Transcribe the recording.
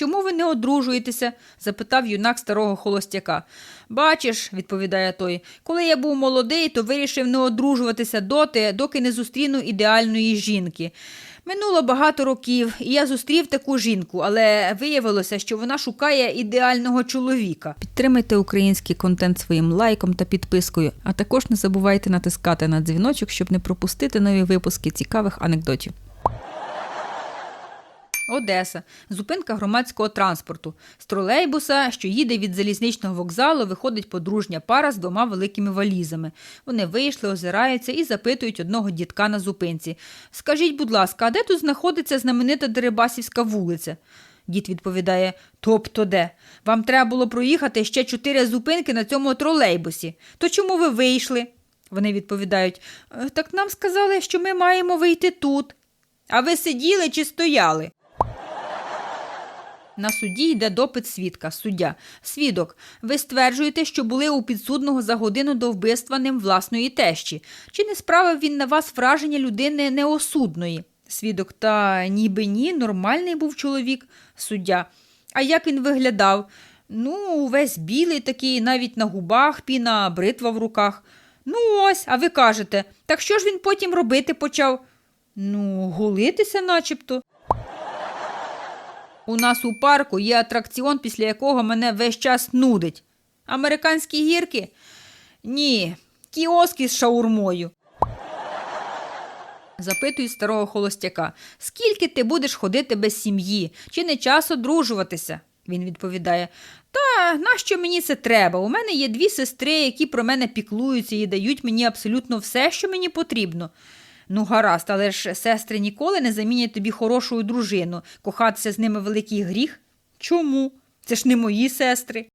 Чому ви не одружуєтеся? запитав юнак старого холостяка. Бачиш, відповідає той, коли я був молодий, то вирішив не одружуватися доти, доки не зустріну ідеальної жінки. Минуло багато років, і я зустрів таку жінку, але виявилося, що вона шукає ідеального чоловіка. Підтримайте український контент своїм лайком та підпискою, а також не забувайте натискати на дзвіночок, щоб не пропустити нові випуски цікавих анекдотів. Одеса. Зупинка громадського транспорту. З тролейбуса, що їде від залізничного вокзалу, виходить подружня пара з двома великими валізами. Вони вийшли, озираються і запитують одного дітка на зупинці. Скажіть, будь ласка, а де тут знаходиться знаменита Дерибасівська вулиця? Дід відповідає: Тобто де? Вам треба було проїхати ще чотири зупинки на цьому тролейбусі. То чому ви вийшли? Вони відповідають: «Е, Так нам сказали, що ми маємо вийти тут. А ви сиділи чи стояли? На суді йде допит свідка. Суддя. Свідок, ви стверджуєте, що були у підсудного за годину до вбивства ним власної тещі. Чи не справив він на вас враження людини неосудної? Свідок, та ніби ні, нормальний був чоловік. Суддя. А як він виглядав? Ну, увесь білий такий, навіть на губах, піна, бритва в руках. Ну ось, а ви кажете, так що ж він потім робити почав? Ну, голитися начебто. У нас у парку є атракціон, після якого мене весь час нудить. Американські гірки? Ні, кіоски з шаурмою. Запитують старого холостяка, скільки ти будеш ходити без сім'ї, чи не час одружуватися? Він відповідає: Та нащо мені це треба? У мене є дві сестри, які про мене піклуються і дають мені абсолютно все, що мені потрібно. Ну, гаразд, але ж сестри ніколи не замінять тобі хорошу дружину. Кохатися з ними великий гріх. Чому? Це ж не мої сестри.